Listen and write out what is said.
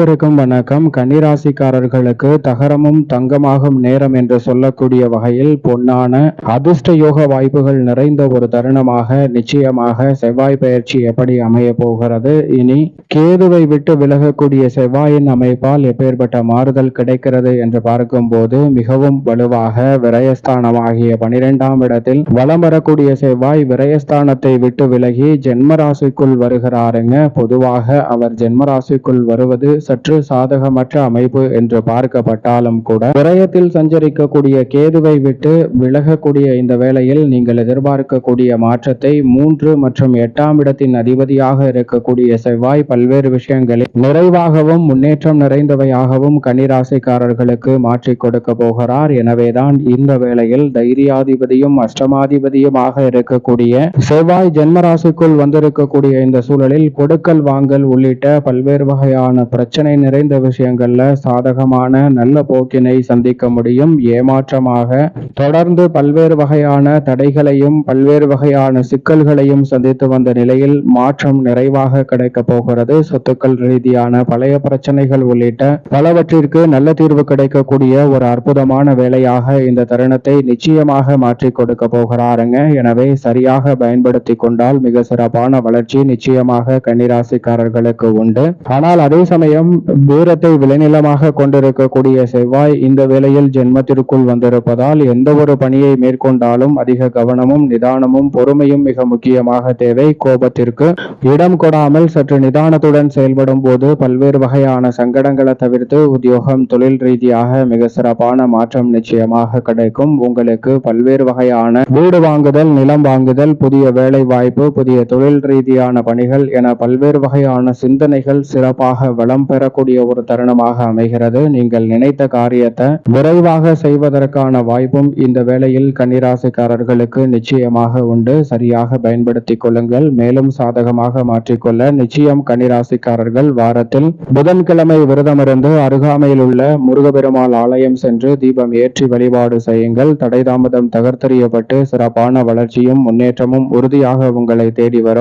அனைவருக்கும் வணக்கம். கன்னிராசிக்காரர்களுக்கு தகரமும் தங்கமாகும் நேரம் என்று சொல்லக்கூடிய வகையில் பொன்னான அதிர்ஷ்ட யோக வாய்ப்புகள் நிறைந்த ஒரு தருணமாக நிச்சயமாக செவ்வாய் பயிற்சி எப்படி அமைய போகிறது? இனி கேதுவை விட்டு விலகக்கூடிய செவ்வாயின் அமைப்பால் எப்பேற்பட்ட மாறுதல் கிடைக்கிறது என்று பார்க்கும்போது மிகவும் வலுவாக விரயஸ்தானமாகிய பனிரெண்டாம் இடத்தில் வலம் வரக்கூடிய செவ்வாய் விரயஸ்தானத்தை விட்டு விலகி ஜென்மராசிக்குள் வருகிறாருங்க. பொதுவாக அவர் ஜென்மராசிக்குள் வருவது சற்று சாதகமற்ற அமைப்பு என்று பார்க்கப்பட்டாலும் கூட விரயத்தில் சஞ்சரிக்கக்கூடிய கேதுவை விட்டு விலகக்கூடிய இந்த வேளையில் நீங்கள் எதிர்பார்க்கக்கூடிய மாற்றத்தை மூன்று மற்றும் எட்டாம் இடத்தின் அதிபதியாக இருக்கக்கூடிய செவ்வாய் பல்வேறு விஷயங்களில் நிறைவாகவும் முன்னேற்றம் நிறைந்தவையாகவும் கன்னிராசிக்காரர்களுக்கு மாற்றி கொடுக்க போகிறார். எனவேதான் இந்த வேளையில் தைரியாதிபதியும் அஷ்டமாதிபதியுமாக இருக்கக்கூடிய செவ்வாய் ஜென்மராசிக்குள் வந்திருக்கக்கூடிய இந்த சூழலில் கொடுக்கல் வாங்கல் உள்ளிட்ட பல்வேறு வகையான பிரச்சனை நிறைந்த விஷயங்கள்ல சாதகமான நல்ல போக்கினை சந்திக்க முடியும். ஏமாற்றமாக தொடர்ந்து பல்வேறு வகையான தடைகளையும் பல்வேறு வகையான சிக்கல்களையும் சந்தித்து வந்த நிலையில் மாற்றம் நிறைவாக கிடைக்க போகிறது. சொத்துக்கள் ரீதியான பழைய பிரச்சனைகள் உள்ளிட்ட பலவற்றிற்கு நல்ல தீர்வு கிடைக்கக்கூடிய ஒரு அற்புதமான வேலையாக இந்த தருணத்தை நிச்சயமாக மாற்றி கொடுக்க போகிறாருங்க. எனவே சரியாக பயன்படுத்தி கொண்டால் மிக சிறப்பான வளர்ச்சி நிச்சயமாக கன்னிராசிக்காரர்களுக்கு உண்டு. ஆனால் அதே சமயம் வீரத்தை விளைநிலமாக கொண்டிருக்கக்கூடிய செவ்வாய் இந்த வேளையில் ஜென்மத்திற்குள் வந்திருப்பதால் எந்த ஒரு பணியை மேற்கொண்டாலும் அதிக கவனமும் நிதானமும் பொறுமையும் மிக முக்கியமாக தேவை. கோபத்திற்கு இடம் கொடாமல் சற்று நிதானத்துடன் செயல்படும் போது பல்வேறு வகையான சங்கடங்களை தவிர்த்து உத்தியோகம் தொழில் ரீதியாக மிக சிறப்பான மாற்றம் நிச்சயமாக கிடைக்கும். உங்களுக்கு பல்வேறு வகையான வீடு வாங்குதல் நிலம் வாங்குதல் புதிய வேலை வாய்ப்பு புதிய தொழில் ரீதியான பணிகள் என பல்வேறு வகையான சிந்தனைகள் சிறப்பாக வளம் பெறக்கூடிய ஒரு தருணமாக அமைகிறது. நீங்கள் நினைத்த காரியத்தை விரைவாக செய்வதற்கான வாய்ப்பும் இந்த வேளையில் கன்னிராசிக்காரர்களுக்கு நிச்சயமாக உண்டு. சரியாக பயன்படுத்தி கொள்ளுங்கள். மேலும் சாதகமாக மாற்றிக்கொள்ள நிச்சயம் கன்னிராசிக்காரர்கள் வாரத்தில் புதன்கிழமை விரதமிருந்து அருகாமையில் உள்ள முருகபெருமாள் ஆலயம் சென்று தீபம் ஏற்றி வழிபாடு செய்யுங்கள். தடைதாமதம் தகர்த்தறியப்பட்டு சிறப்பான வளர்ச்சியும் முன்னேற்றமும் உறுதியாக உங்களை தேடி வரும்.